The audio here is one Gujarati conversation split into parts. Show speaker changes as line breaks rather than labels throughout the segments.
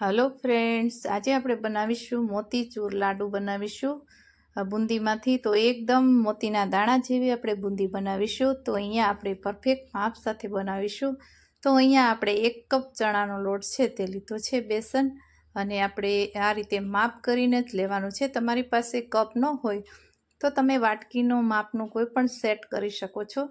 હલો ફ્રેન્ડ્સ આજે આપણે બનાવીશું મોતીચૂર લાડુ બનાવીશું. બુંદીમાંથી તો એકદમ મોતીના દાણા જેવી આપણે બુંદી બનાવીશું. તો અહીંયા આપણે પરફેક્ટ માપ સાથે બનાવીશું. તો અહીંયા આપણે એક કપ ચણાનો લોટ છે તે લીધો છે બેસન. અને આપણે આ રીતે માપ કરીને જ લેવાનું છે. તમારી પાસે કપ ન હોય તો તમે વાટકીનો માપનું કોઈ પણ સેટ કરી શકો છો.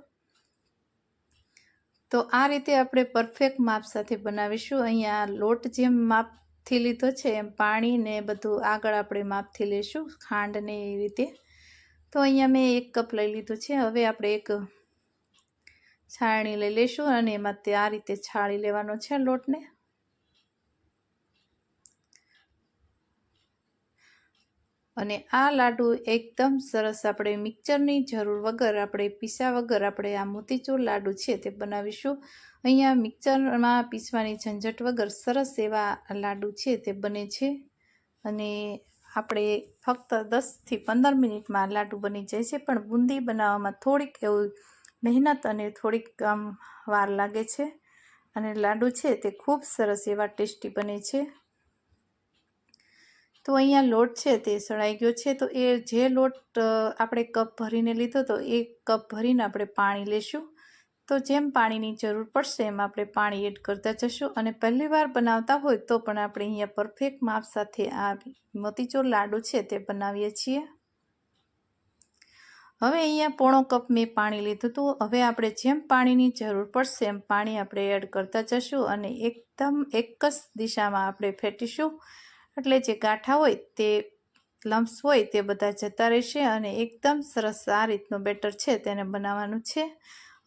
તો આ રીતે આપણે પરફેક્ટ માપ સાથે બનાવીશું. અહીંયા લોટ જેમ માપથી લીધો છે, એમ પાણી ને બધું આગળ આપણે માપથી લઈશું ખાંડને એ રીતે. તો અહીંયા મેં એક કપ લઈ લીધું છે. હવે આપણે એક છાણી લઈ લઈશું અને એમાં તે આ રીતે છાળી લેવાનો છે લોટને. અને આ લાડુ એકદમ સરસ આપણે મિક્સરની જરૂર વગર આપણે પીસા વગર આપણે આ મોતીચૂર લાડુ છે તે બનાવીશું. અહીંયા મિક્સરમાં પીસવાની ઝંઝટ વગર સરસ એવા લાડુ છે તે બને છે. અને આપણે ફક્ત દસથી પંદર મિનિટમાં લાડુ બની જાય છે, પણ બુંદી બનાવવામાં થોડીક એવું મહેનત અને થોડીક આમ વાર લાગે છે. અને લાડુ છે તે ખૂબ સરસ એવા ટેસ્ટી બને છે. તો અહીંયા લોટ છે તે સળાઈ ગયો છે. તો એ જે લોટ આપણે કપ ભરીને લીધો તો એ કપ ભરીને આપણે પાણી લેશું. તો જેમ પાણીની જરૂર પડશે એમ આપણે પાણી એડ કરતા જશું અને પહેલી વાર બનાવતા હોય તો પણ આપણે અહીંયા પરફેક્ટ માપ સાથે આ મોતીચૂર લાડુ છે તે બનાવીએ છીએ. હવે અહીંયા પોણો કપ મેં પાણી લીધું હતું. હવે આપણે જેમ પાણીની જરૂર પડશે એમ પાણી આપણે એડ કરતા જશું અને એકદમ એક જ દિશામાં આપણે ફેટીશું. એટલે જે ગાંઠા હોય તે લમ્સ હોય તે બધા જતા રહેશે અને એકદમ સરસ આ રીતનું બેટર છે તેને બનાવવાનું છે.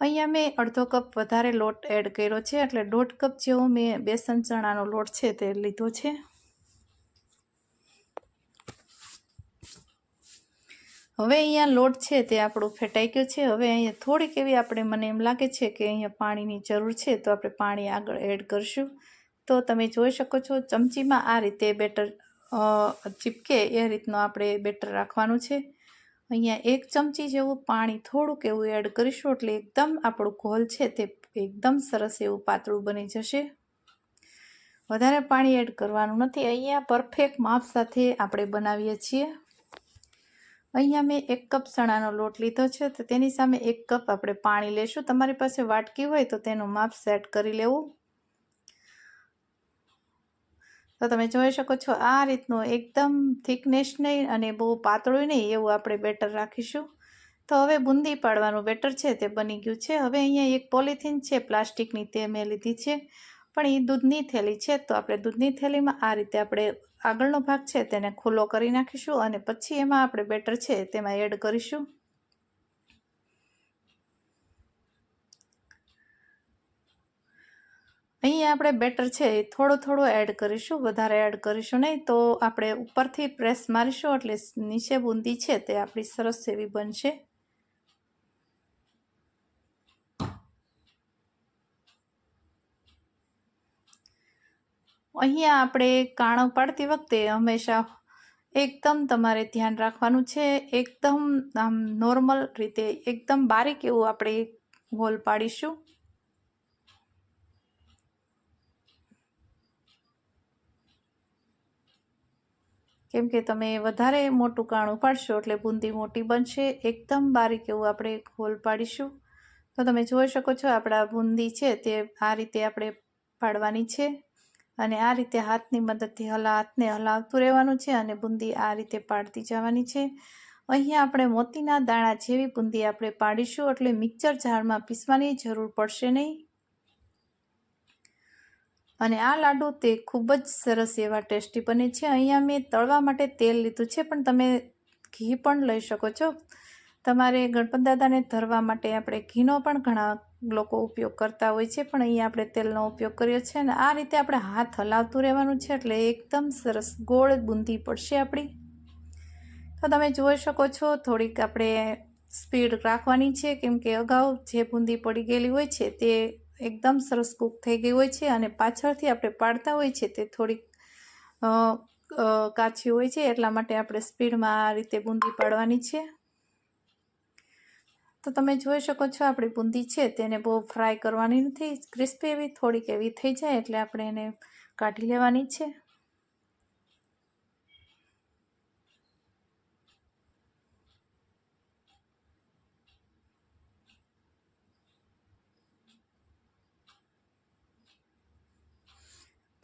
અહીંયા મેં અડધો કપ વધારે લોટ એડ કર્યો છે એટલે દોઢ કપ જેવો મેં બેસન ચણાનો લોટ છે તે લીધો છે. હવે અહીંયા લોટ છે તે આપણું ફેટાઈ ગયો છે. હવે અહીંયા થોડીક એવી આપણે મને એમ લાગે છે કે અહીંયા પાણીની જરૂર છે તો આપણે પાણી આગળ એડ કરશું. તો તમે જોઈ શકો છો ચમચીમાં આ રીતે બેટર ચીપકે એ રીતનું આપણે બેટર રાખવાનું છે. અહીંયા એક ચમચી જેવું પાણી થોડુંક એવું એડ કરીશું એટલે એકદમ આપણું ઘોલ છે તે એકદમ સરસ એવું પાતળું બની જશે. વધારે પાણી એડ કરવાનું નથી, અહીંયા પરફેક્ટ માપ સાથે આપણે બનાવીએ છીએ. અહીંયા મેં એક કપ ચણાનો લોટ લીધો છે, તો તેની સામે એક કપ આપણે પાણી લેશું. તમારી પાસે વાટકી હોય તો તેનું માપ સેટ કરી લેવું. તો તમે જોઈ શકો છો આ રીતનું એકદમ થિકનેસ નહીં અને બહુ પાતળું નહીં એવું આપણે બેટર રાખીશું. તો હવે બુંદી પાડવાનું બેટર છે તે બની ગયું છે. હવે અહીંયા એક પોલિથીન છે, પ્લાસ્ટિકની તે મેં લીધી છે. પણ એ દૂધની થેલી છે, તો આપણે દૂધની થેલીમાં આ રીતે આપણે આગળનો ભાગ છે તેને ખુલ્લો કરી નાખીશું અને પછી એમાં આપણે બેટર છે તેમાં એડ કરીશું. અહીંયા આપણે બેટર છે એ થોડું થોડું એડ કરીશું, વધારે એડ કરીશું નહીં, તો આપણે ઉપરથી પ્રેસ મારીશું એટલે નીચે બુંદી છે તે આપણી સરસ એવી બનશે. અહીંયા આપણે કાણો પાડતી વખતે હંમેશા એકદમ તમારે ધ્યાન રાખવાનું છે, એકદમ આમ નોર્મલ રીતે એકદમ બારીક એવું આપણે હોલ પાડીશું. કેમ કે તમે વધારે મોટું કાણું પાડશો એટલે બુંદી મોટી બનશે, એકદમ બારીક એવું આપણે હોલ પાડીશું. તો તમે જોઈ શકો છો આપણા બુંદી છે તે આ રીતે આપણે પાડવાની છે અને આ રીતે હાથની મદદથી હલા, હાથને હલાવતું રહેવાનું છે અને બુંદી આ રીતે પાડતી જવાની છે. અહીંયા આપણે મોતીના દાણા જેવી બુંદી આપણે પાડીશું એટલે મિક્સર જારમાં પીસવાની જરૂર પડશે નહીં. અને આ લાડુ તે ખૂબ જ સરસ એવા ટેસ્ટી બને છે. અહીંયા મેં તળવા માટે તેલ લીધું છે, પણ તમે ઘી પણ લઈ શકો છો. તમારે ગણપત દાદાને ધરવા માટે આપણે ઘીનો પણ ઘણા લોકો ઉપયોગ કરતા હોય છે, પણ અહીંયા આપણે તેલનો ઉપયોગ કર્યો છે અને આ રીતે આપણે હાથ હલાવતું રહેવાનું છે, એટલે એકદમ સરસ ગોળ બુંદી પડશે આપણી. તો તમે જોઈ શકો છો, થોડીક આપણે સ્પીડ રાખવાની છે, કેમ કે અગાઉ જે બુંદી પડી ગયેલી હોય છે તે એકદમ સરસ કૂક થઈ ગઈ હોય છે અને પાછળથી આપણે પાડતા હોય છે તે થોડીક કાચી હોય છે એટલા માટે આપણે સ્પીડમાં આ રીતે બુંદી પાડવાની છે. તો તમે જોઈ શકો છો આપણી બુંદી છે તેને બહુ ફ્રાય કરવાની નથી, ક્રિસ્પી એવી થોડીક એવી થઈ જાય એટલે આપણે એને કાઢી લેવાની છે.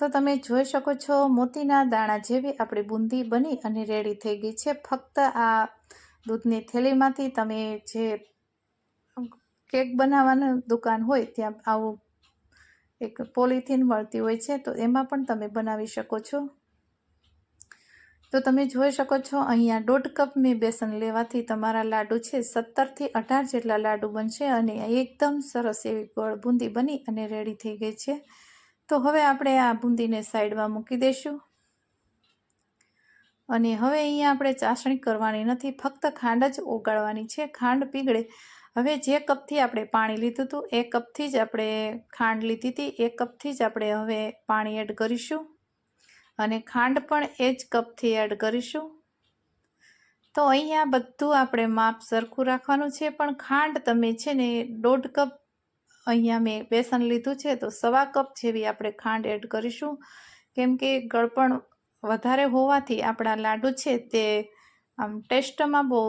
તો તમે જોઈ શકો છો, મોતીના દાણા જેવી આપણી બુંદી બની અને રેડી થઈ ગઈ છે. ફક્ત આ દૂધની થેલીમાંથી તમે જે કેક બનાવવાનું દુકાન હોય ત્યાં આવું એક પોલિથીન મળતી હોય છે, તો એમાં પણ તમે બનાવી શકો છો. તો તમે જોઈ શકો છો, અહીંયા દોઢ કપ મેં બેસન લેવાથી તમારા લાડુ છે સત્તરથી અઢાર જેટલા લાડુ બનશે અને એકદમ સરસ એવી ગોળ બુંદી બની અને રેડી થઈ ગઈ છે. તો હવે આપણે આ બુંદીને સાઈડમાં મૂકી દઈશું અને હવે અહીંયા આપણે ચાસણી કરવાની નથી, ફક્ત ખાંડ જ ઓગાળવાની છે. ખાંડ પીગળે. હવે જે કપથી આપણે પાણી લીધું હતું, એ કપથી જ આપણે ખાંડ લીધી હતી, એ કપથી જ આપણે હવે પાણી એડ કરીશું. અને ખાંડ પણ એ જ કપથી એડ કરીશું. તો અહીંયા બધું આપણે માપ સરખું રાખવાનું છે, પણ ખાંડ તમે છે ને દોઢ કપ અહીંયા મેં બેસન લીધું છે, તો સવા કપ જેવી આપણે ખાંડ એડ કરીશું. કેમ કે ગળપણ વધારે હોવાથી આપણા લાડુ છે તે આમ ટેસ્ટમાં બહુ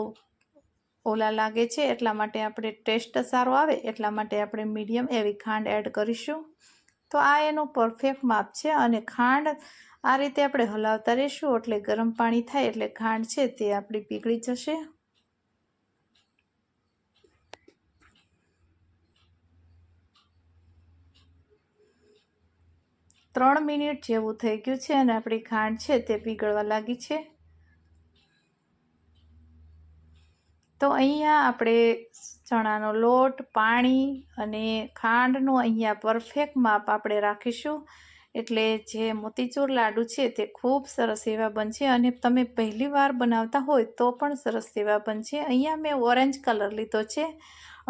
ઓલા લાગે છે, એટલા માટે આપણે ટેસ્ટ સારો આવે, એટલા માટે આપણે મીડિયમ એવી ખાંડ એડ કરીશું. તો આ એનું પરફેક્ટ માપ છે અને ખાંડ આ રીતે આપણે હલાવતા રહીશું, એટલે ગરમ પાણી થાય એટલે ખાંડ છે તે આપણી પીગળી જશે. ત્રણ મિનિટ જેવું થઈ ગયું છે અને આપણી ખાંડ છે તે પીગળવા લાગી છે. તો અહીંયા આપણે ચણાનો લોટ, પાણી અને ખાંડનું અહીંયા પરફેક્ટ માપ આપણે રાખીશું. એટલે જે મોતીચૂર લાડુ છે તે ખૂબ સરસ એવા બનશે અને તમે પહેલી વાર બનાવતા હોય તો પણ સરસ એવા બનશે. અહીંયા મેં ઓરેન્જ કલર લીધો છે.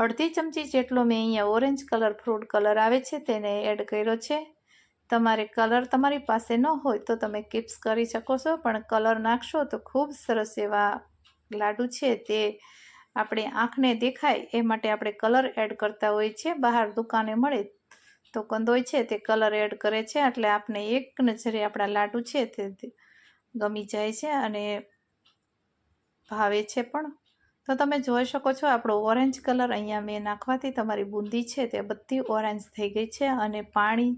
અડધી ચમચી જેટલો મેં અહીંયા ઓરેન્જ કલર ફ્રૂટ કલર આવે છે તેને એડ કર્યો છે. તમારે કલર તમારી પાસે ન હોય તો તમે કિપ્સ કરી શકો છો, પણ કલર નાખશો તો ખૂબ સરસ એવા લાડુ છે તે આપણે આંખને દેખાય એ માટે આપણે કલર એડ કરતા હોઈએ છીએ. બહાર દુકાને મળે તો કંદોય છે તે કલર એડ કરે છે, એટલે આપણે એક નજરે આપણા લાડુ છે તે ગમી જાય છે અને ભાવે છે પણ. તો તમે જોઈ શકો છો આપણો ઓરેન્જ કલર અહીંયા મેં નાખવાથી તમારી બુંદી છે તે બધી ઓરેન્જ થઈ ગઈ છે અને પાણી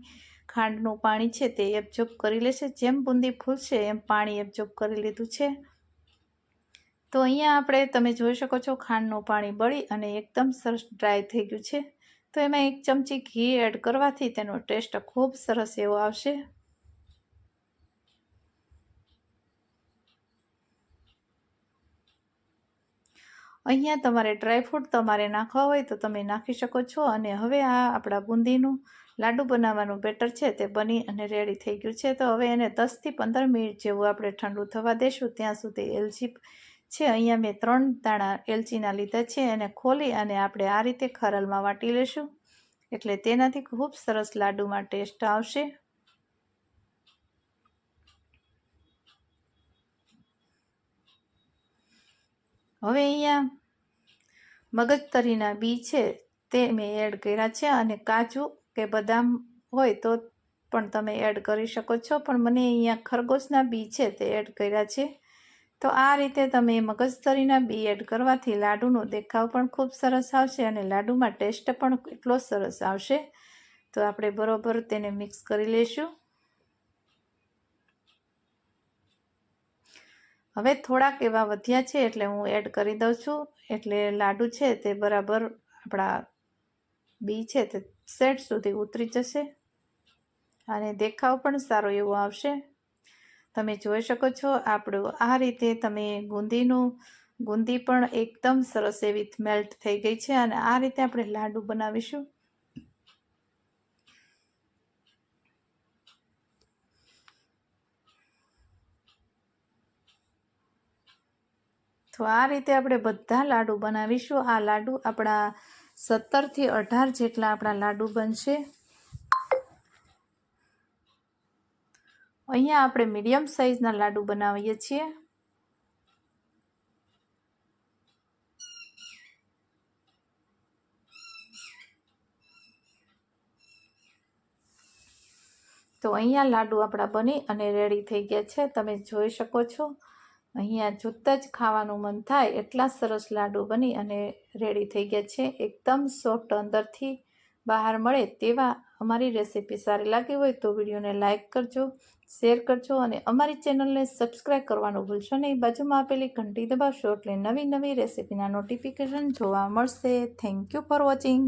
ખાંડનું પાણી છે તે એબ્ઝોર્બ કરી લેશે. જેમ બુંદી ફૂલશે, એમ પાણી એબ્ઝોર્બ કરી લીધું છે. તો અહીંયા આપણે તમે જોઈ શકો છો ખાંડનું પાણી બળી અને એકદમ સરસ ડ્રાય થઈ ગયું છે. તો એમાં એક ચમચી ઘી એડ કરવાથી તેનો ટેસ્ટ ખૂબ સરસ એવો આવશે. અહીંયા તમારે ડ્રાયફ્રૂટ તમારે નાખવા હોય તો તમે નાખી શકો છો. અને હવે આ આપણા બુંદીનું લાડુ બનાવવાનું બેટર છે, તે બની અને રેડી થઈ ગયું છે. તો હવે એને દસથી પંદર મિનિટ જેવું આપણે ઠંડુ થવા દેશું. ત્યાં સુધી એલચી છે, અહીંયા મેં ત્રણ દાણા એલચીના લીધા છે, એને ખોલી અને આપણે આ રીતે ખરલમાં વાટી લેશું. એટલે તેનાથી ખૂબ સરસ લાડુમાં ટેસ્ટ આવશે. હવે અહીંયા મગજતરીના બી છે, તે મેં એડ કર્યા છે અને કાજુ કે બદામ હોય તો પણ તમે એડ કરી શકો છો. પણ મને અહીંયા ખરગોશના બી છે તે એડ કર્યા છે. તો આ રીતે તમે મગજતરીના બી એડ કરવાથી લાડુનો દેખાવ પણ ખૂબ સરસ આવશે અને લાડુમાં ટેસ્ટ પણ એટલો સરસ આવશે. તો આપણે બરોબર તેને મિક્સ કરી લઈશું હવે થોડાક એવા વધ્યા છે એટલે હું એડ કરી દઉં છું. એટલે લાડુ છે તે બરાબર આપણા બી છે તે સેટ સુધી ઉતરી જશે. અને દેખાવ પણ સારો એવો આવશે. તમે જોઈ શકો છો આપણું આ રીતે તમે ગુંદીનું, ગુંદી પણ એકદમ સરસ એવી મેલ્ટ થઈ ગઈ છે અને આ રીતે આપણે લાડુ બનાવીશું. તો આ રીતે આપણે બધા લાડુ બનાવીશું. આ લાડુ આપણા સત્તરથી અઢાર જેટલા આપણા લાડુ બનશે. અહીંયા આપણે મીડિયમ સાઇઝના લાડુ બનાવીએ છીએ. તો અહીંયા લાડુ આપણા બની અને રેડી થઈ ગયા છે. તમે જોઈ શકો છો. અહીંયા જોતાં જ ખાવાનું મન થાય એટલા સરસ લાડુ બની અને રેડી થઈ ગયા છે. એકદમ સોફ્ટ અંદરથી બહાર મળે તેવા અમારી રેસીપી સારી લાગી હોય તો વિડીયોને લાઇક કરજો શેર કરજો અને અમારી ચેનલને સબસ્ક્રાઈબ કરવાનું ભૂલશો નહીં. બાજુમાં આપેલી ઘંટી દબાવશો એટલે નવી નવી રેસીપીના નોટિફિકેશન જોવા મળશે. Thank you for watching